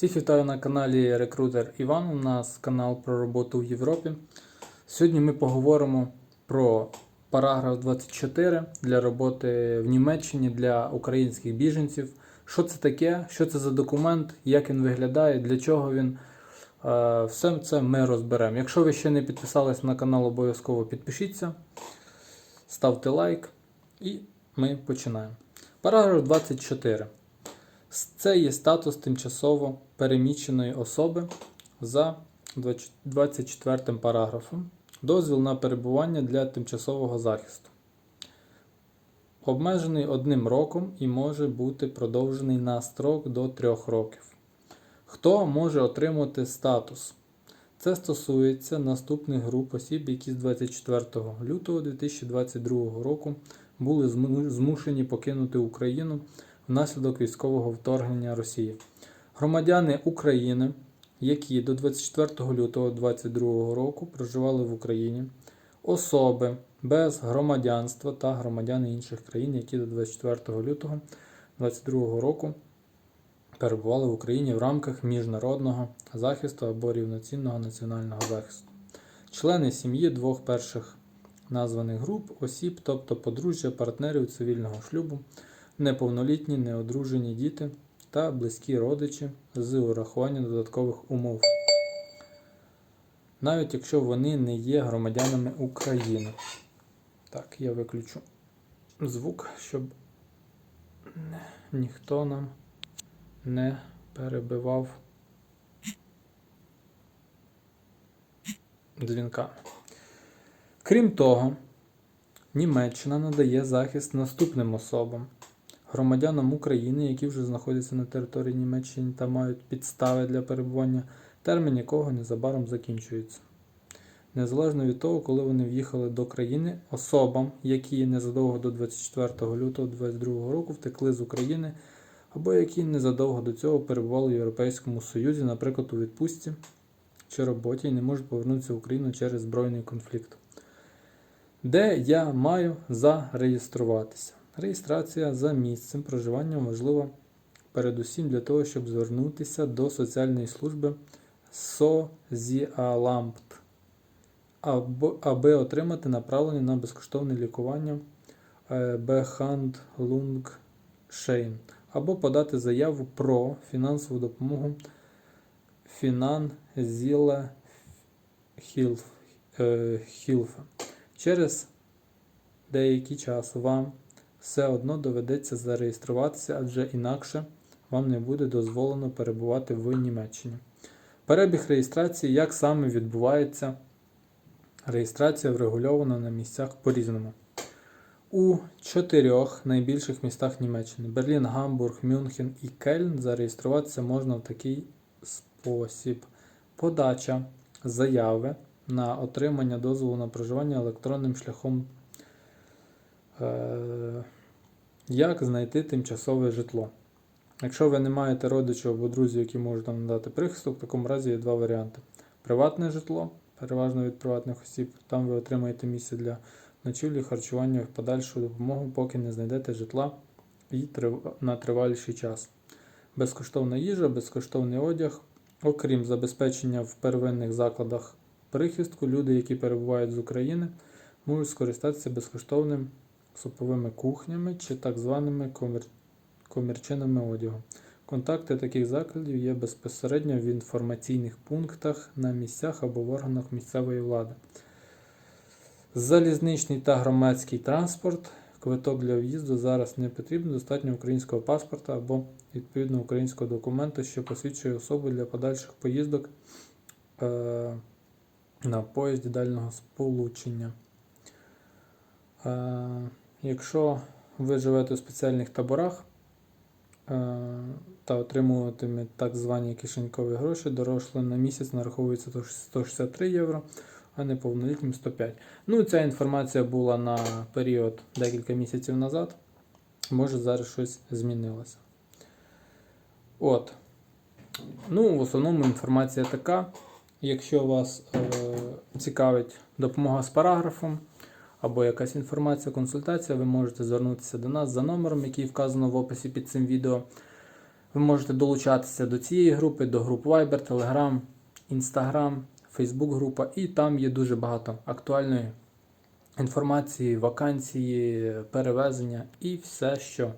Всіх вітаю на каналі Рекрутер Іван. У нас канал про роботу в Європі. Сьогодні ми поговоримо про параграф 24 для роботи в Німеччині для українських біженців. Що це таке, що це за документ, як він виглядає, для чого він. Е, Все це ми розберемо. Якщо ви ще не підписались на канал, обов'язково підпишіться, ставте лайк і ми починаємо. Параграф 24. Це є статус тимчасово переміщеної особи за 24 параграфом. Дозвіл на перебування для тимчасового захисту. Обмежений одним роком і може бути продовжений на строк до 3 років. Хто може отримати статус? Це стосується наступних груп осіб, які з 24 лютого 2022 року були змушені покинути Україну внаслідок військового вторгнення Росії. Громадяни України, які до 24 лютого 2022 року проживали в Україні, особи без громадянства та громадяни інших країн, які до 24 лютого 2022 року перебували в Україні в рамках міжнародного захисту або рівноцінного національного захисту. Члени сім'ї двох перших названих груп осіб, тобто подружжя, партнерів цивільного шлюбу, неповнолітні, неодружені діти та близькі родичі з урахуванням додаткових умов, навіть якщо вони не є громадянами України. Так, я виключу звук, щоб ніхто нам не перебивав дзвінками. Крім того, Німеччина надає захист наступним особам, громадянам України, які вже знаходяться на території Німеччини та мають підстави для перебування, термін якого незабаром закінчується. Незалежно від того, коли вони в'їхали до країни, особам, які незадовго до 24 лютого 2022 року втекли з України, або які незадовго до цього перебували в Європейському Союзі, наприклад, у відпустці чи роботі і не можуть повернутися в Україну через збройний конфлікт. Де я маю зареєструватися? Реєстрація за місцем проживання важлива передусім для того, щоб звернутися до соціальної служби Созіалампт, аби отримати направлення на безкоштовне лікування е, Behandlungsschein, або подати заяву про фінансову допомогу Finanzielle Hilfe. е, Через деякий час вам все одно доведеться зареєструватися, адже інакше вам не буде дозволено перебувати в Німеччині. Перебіг реєстрації, як саме відбувається реєстрація врегульована на місцях по-різному. У чотирьох найбільших містах Німеччини Берлін, Гамбург, Мюнхен і Кельн зареєструватися можна в такий спосіб. Подача заяви на отримання дозволу на проживання електронним шляхом. Е, Як знайти тимчасове житло? Якщо ви не маєте родичів або друзів, які можуть вам надати прихисток, в такому разі є два варіанти: приватне житло, переважно від приватних осіб, там ви отримаєте місце для ночівлі, харчування, подальшу допомогу, поки не знайдете житла і на триваліший час. Безкоштовна їжа, безкоштовний одяг, окрім забезпечення в первинних закладах прихистку, люди, які перебувають з України, можуть скористатися безкоштовним суповими кухнями чи так званими комер... одягу. Контакти таких закладів є безпосередньо в інформаційних пунктах на місцях або в органах місцевої влади. Залізничний та громадський транспорт. Квиток для в'їзду зараз не потрібен, достатньо українського паспорта або відповідно українського документа, що посвідчує особу для подальших поїздок е, на поїзді дальнього сполучення. Е, якщо ви живете у спеціальних таборах е, та отримуватиме так звані кишенькові гроші, дорослим на місяць нараховується 163 євро, а неповнолітнім 105. Ну, ця інформація була на період декілька місяців назад. Може зараз щось змінилося. От. Ну, в основному інформація така. Якщо вас е, цікавить допомога з параграфом або якась інформація, консультація, ви можете звернутися до нас за номером, який вказано в описі під цим відео. Ви можете долучатися до цієї групи, до груп Viber, Telegram, Instagram, Facebook група, і там є дуже багато актуальної інформації, вакансії, перевезення і все, що